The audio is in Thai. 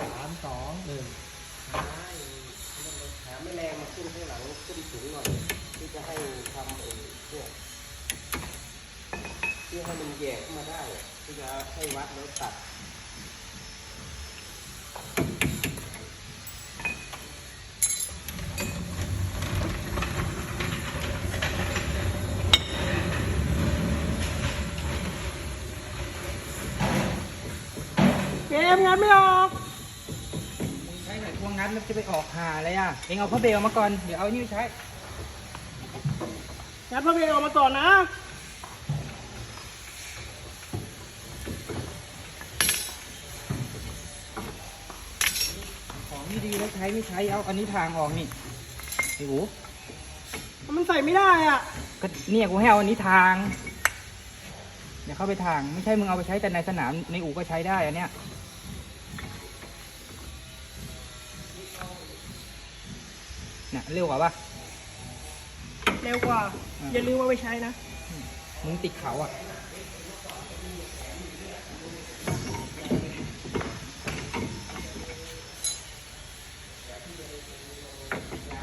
สามสองหนึ่งหาแมลงมาขึ้นข้างหลังขึ้นสูงหน่อยที่จะให้ทำเออพวกที่ให้มันแยกขึ้นมาได้อะที่จะให้วัดแล้วตัดเกมงานไม่ออกใช้หน่อยพว งงัดมันจะไปออกหาอะไรอะ เองเอาพ่อเบลมาก่อน เดี๋ยวเอานี่ไปใช้ งัดพระเบรกออกมาก่อนนะ ของนี่ดีแล้วใช้ไม่ใช้ เอาอันนี้ทางออกนี่ไอ้หูมันใส่ไม่ได้อะ ก็เนี่ยกูให้เอาอันนี้ทาง เดี๋ยวเข้าไปทาง ไม่ใช่มึงเอาไปใช้แต่ในสนามในอู่ก็ใช้ได้อันเนี้ย น่ะเร็วกว่าปะเร็วกว่า อย่าลืมว่าไปใช้นะ มึงติดเขาอะ อ